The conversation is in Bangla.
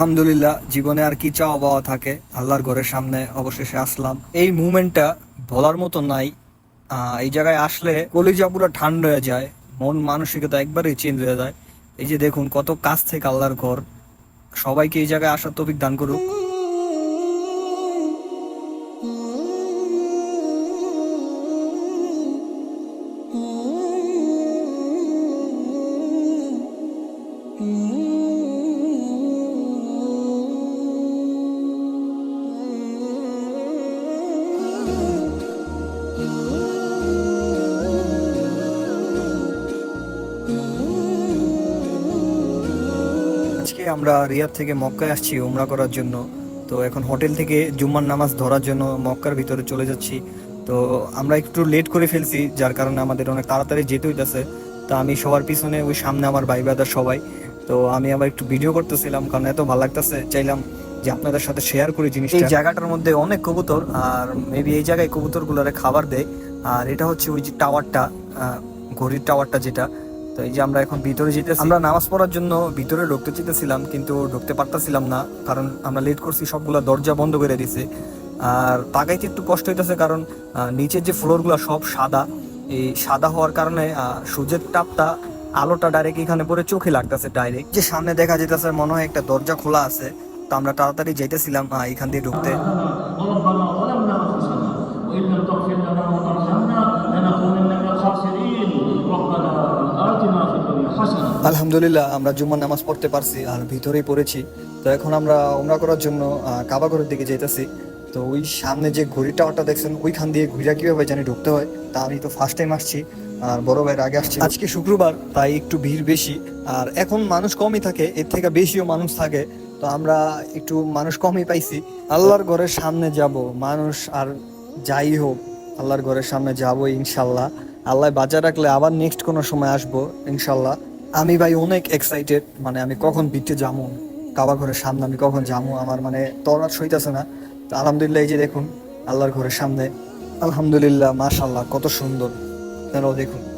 আলহামদুলিল্লাহ, জীবনে আর কি চাওয়া পাওয়া থাকে, আল্লাহর ঘরের সামনে অবশেষে আসলাম। এই মুভমেন্টটা বলার মতো নাই। এই জায়গায় আসলে কলিজা পুরো ঠান্ডা হয়ে যায়, মন মানসিকতা একবারেই চেঞ্জ হয়ে যায়। এই যে দেখুন, কত কাছ থেকে আল্লাহর ঘর, সবাইকে এই জায়গায় আসার তৌফিক দান করুক। আজকে আমরা রিয়াদ থেকে মক্কায় আসছি, উমরা করার জন্য। তো এখন হোটেল থেকে জুম্মার নামাজ ধরার জন্য মক্কার ভিতরে চলে যাচ্ছি। তো আমরা একটু লেট করে ফেলছি, যার কারণে আমাদের অনেক তাড়াতাড়ি যেতে হইতেছে। তো আমি সবার পিছনে ওই সামনে আমার ভাই ব্রাদার সবাই। তো আমি আবার একটু ভিডিও করতেছিলাম, কারণ এত ভালো লাগতেছে। চাইলাম যে আপনাদের সাথে শেয়ার করি জিনিসটা। এই জায়গাটার মধ্যে অনেক কবুতর, আর মেবি এই জায়গায় কবুতর গুলারে খাবার দেয়। আর এটা হচ্ছে ওই যে টাওয়ারটা ঘড়ির টাওয়ারটা যেটা। তো এই যে আমরা এখন ভিতরে যেতে আমরা নামাজ পড়ার জন্য ভিতরে ঢুকতে চেতেছিলাম কিন্তু ঢুকতে পারতাছিলাম না কারণ আমরা লেট করছি সবগুলা দরজা বন্ধ করে দিছে আর তাকাইতে একটু কষ্ট হইতেছে কারণ নিচের যে ফ্লোরগুলা সব সাদা এই সাদা হওয়ার কারণে সূর্যের তাপটা আলোটা ডাইরেক্ট এখানে পরে চোখে লাগতেছে ডাইরেক্ট যে সামনে দেখা যেতেছে মনে হয় একটা দরজা খোলা আছে তো আমরা তাড়াতাড়ি যেতেছিলাম এখান দিয়ে ঢুকতে আলহামদুলিল্লাহ আমরা জুম্মার নামাজ পড়তে পারছি আর ভিতরেই পড়েছি। তো এখন আমরা ওমরা করার জন্য আহ, কাবা ঘরের দিকে যেতেছি তো ওই সামনে যে ঘড়ি টাওয়ারটা দেখছেন ওইখান দিয়ে ঘুরা কীভাবে জানি ঢুকতে হয় তা আমি তো ফার্স্ট টাইম আসছি আর বড় ভাইয়ের আগে আসছি। আজকে শুক্রবার তাই একটু ভিড় বেশি। আর এখন মানুষ কমই থাকে এর থেকে বেশিও মানুষ থাকে। তো আমরা একটু মানুষ কমই পাইছি। আল্লাহর ঘরের সামনে যাব মানুষ আর যাই হোক আল্লাহর ঘরের সামনে যাব ইনশাল্লাহ। আল্লাহ বাঁচা রাখলে আবার নেক্সট কোনো সময় আসব ইনশাল্লাহ। আমি ভাই অনেক এক্সাইটেড মানে আমি কখন বিটে যাব কাবা ঘরের সামনে আমি কখন যাব আমার মানে তরাত সইতাছে না। তো আলহামদুলিল্লাহ এই যে দেখুন, আল্লাহর ঘরের সামনে, আলহামদুলিল্লাহ মাশাল্লাহ কত সুন্দর। আপনারাও দেখুন।